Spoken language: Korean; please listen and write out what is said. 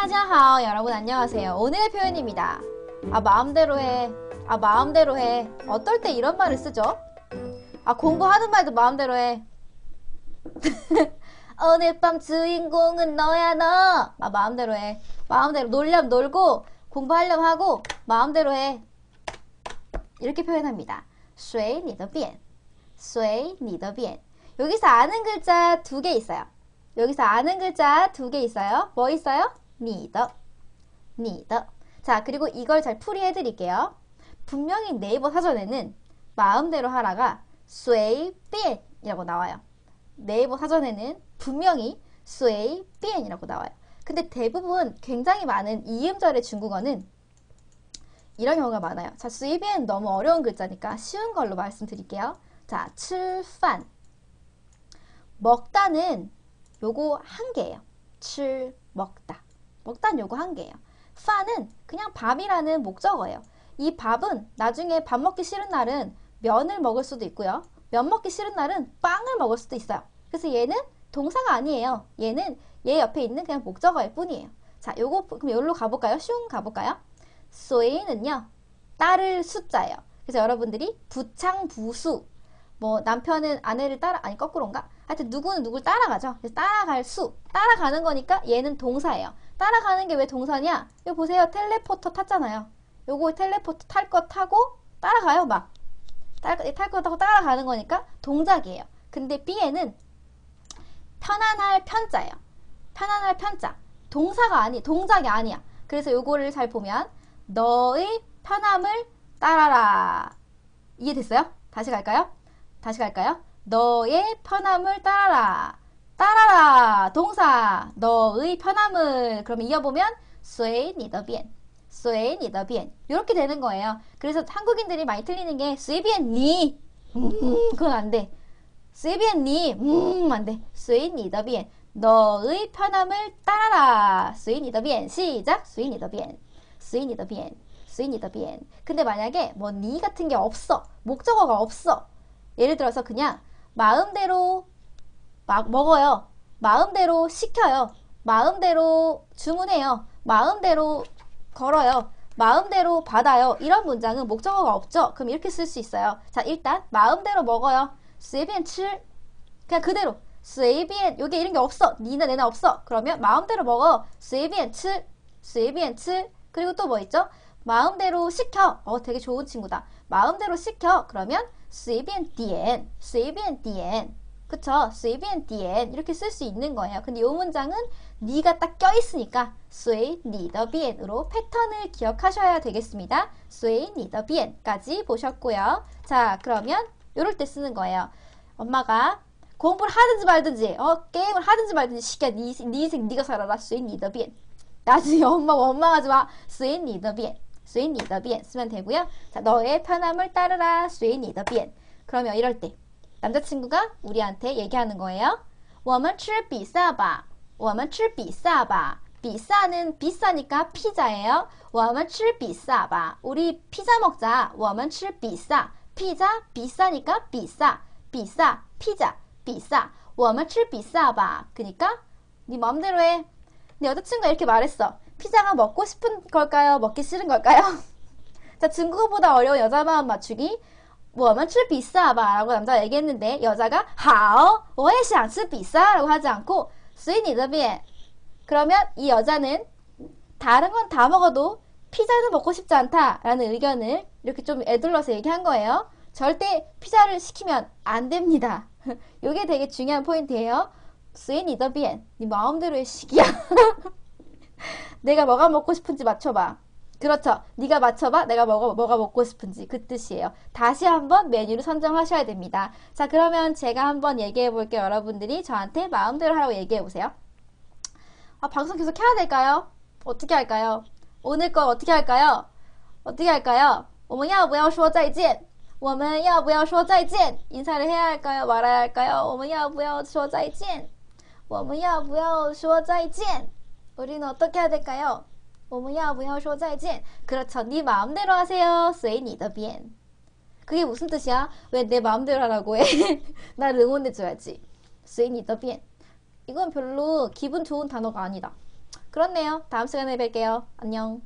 다자하오 여러분 안녕하세요. 오늘의 표현입니다. 아 마음대로 해. 아 마음대로 해. 어떨 때 이런 말을 쓰죠? 아 공부하는 말도 마음대로 해. 오늘 밤 주인공은 너야 너. 아 마음대로 해. 마음대로 놀려면 놀고 공부하려면 하고 마음대로 해. 이렇게 표현합니다. 随你的便.随你的便. 여기서 아는 글자 두 개 있어요. 여기서 아는 글자 두 개 있어요. 뭐 있어요? 你的.你的. 자, 그리고 이걸 잘 풀이해 드릴게요. 분명히 네이버 사전에는 마음대로 하라가 随便이라고 나와요. 네이버 사전에는 분명히 随便이라고 나와요. 근데 대부분 굉장히 많은 이음절의 중국어는 이런 경우가 많아요. 자, 随便 너무 어려운 글자니까 쉬운 걸로 말씀드릴게요. 자, 吃饭 먹다는 요거 한 개예요. 吃 먹다. 먹다는 요거 한 개예요. 파는 그냥 밥이라는 목적어예요. 이 밥은 나중에 밥 먹기 싫은 날은 면을 먹을 수도 있고요. 면 먹기 싫은 날은 빵을 먹을 수도 있어요. 그래서 얘는 동사가 아니에요. 얘는 얘 옆에 있는 그냥 목적어일 뿐이에요. 자, 요거 그럼 여기로 가볼까요? 슝 가볼까요? 소이는요 따를 숫자예요. 그래서 여러분들이 부창부수 뭐 남편은 아내를 따라 아니 거꾸로인가? 하여튼 누구는 누굴 따라가죠. 따라갈 수 따라가는 거니까 얘는 동사예요. 따라가는 게 왜 동사냐? 이거 보세요. 텔레포터 탔잖아요. 요거 텔레포터 탈 거 타고 따라가요 막. 탈거 타고 따라가는 거니까 동작이에요. 근데 B에는 편안할 편자예요. 편안할 편자. 동사가 아니, 동작이 아니야. 그래서 요거를 잘 보면 너의 편함을 따라라. 이해됐어요? 다시 갈까요? 다시 갈까요? 너의 편함을 따라라. 따라라 동사 너의 편함을 그럼 이어보면 수에 니더비엔 수에 니더비엔 이렇게 되는 거예요. 그래서 한국인들이 많이 틀리는 게 수에비엔 니 음, 그건 안 돼. 수에비엔 니 음, 안 돼. 수에 니더비엔 너의 편함을 따라라. 수에 니더비엔 시작. 수에 니더비엔 수에 니더비엔 수에 니더비엔 근데 만약에 뭐 니 같은 게 없어. 목적어가 없어. 예를 들어서 그냥 마음대로 막 먹어요. 마음대로 시켜요. 마음대로 주문해요. 마음대로 걸어요. 마음대로 받아요. 이런 문장은 목적어가 없죠? 그럼 이렇게 쓸 수 있어요. 자, 일단 마음대로 먹어요. 随便吃 그냥 그대로 随便 여기 이런 게 없어. 니나 내나 없어. 그러면 마음대로 먹어. 随便吃随便吃 그리고 또 뭐 있죠? 마음대로 시켜. 어, 되게 좋은 친구다. 마음대로 시켜. 그러면 随便点随便点 그쵸? 수입 n 디엔 이렇게 쓸 수 있는 거예요. 근데 이 문장은 니가 딱 껴있으니까 수에 니더 비엔으로 패턴을 기억하셔야 되겠습니다. 수에 니더 비엔까지 보셨고요. 자 그러면 이럴 때 쓰는 거예요. 엄마가 공부를 하든지 말든지 어 게임을 하든지 말든지 시켜 니, 인생 니가 살아라 수인 니더 비엔 나중에 엄마 원망하지 마 수인 니더 비엔 수인 니더 비엔 쓰면 되고요. 자 너의 편함을 따르라 수인 니더 비엔 그러면 이럴 때 남자친구가 우리한테 얘기하는 거예요. 我们吃比萨吧.我们吃比萨吧. 비싸는 비싸니까 피자예요. 我们吃比萨吧. 우리 피자 먹자. 我们吃比萨. 피자 비싸니까 비싸. 비싸 피자 비싸. 我们吃比萨吧. 그니까 네 마음대로 해. 네 여자친구가 이렇게 말했어. 피자가 먹고 싶은 걸까요? 먹기 싫은 걸까요? 자, 중국어보다 어려운 여자 마음 맞추기. 我们吃比萨吧 라고 남자가 얘기했는데 여자가 好我也想吃比萨 라고 하지 않고 随你的便 그러면 이 여자는 다른 건 다 먹어도 피자는 먹고 싶지 않다 라는 의견을 이렇게 좀 애둘러서 얘기한 거예요 절대 피자를 시키면 안 됩니다 이게 되게 중요한 포인트예요 随你的便 네 마음대로 의 시기야 내가 뭐가 먹고 싶은지 맞춰봐 그렇죠. 네가 맞춰봐. 내가 뭐가, 뭐가 먹고 싶은지 그 뜻이에요. 다시 한번 메뉴를 선정하셔야 됩니다. 자 그러면 제가 한번 얘기해 볼게요. 여러분들이 저한테 마음대로 하라고 얘기해 보세요. 아 방송 계속 해야 될까요? 어떻게 할까요? 오늘 거 어떻게 할까요? 어떻게 할까요? 我们要不要说再见?我们要不要说再见? 인사를 해야 할까요? 말아야 할까요? 我们要不要说再见?我们要不要说再见? 우리는 어떻게 해야 될까요? 我们要不要说再见? 그렇죠. 네 마음대로 하세요. 随你的便. 그게 무슨 뜻이야? 왜 내 마음대로 하라고 해? 날 응원해줘야지. 随你的便. 이건 별로 기분 좋은 단어가 아니다. 그렇네요. 다음 시간에 뵐게요. 안녕.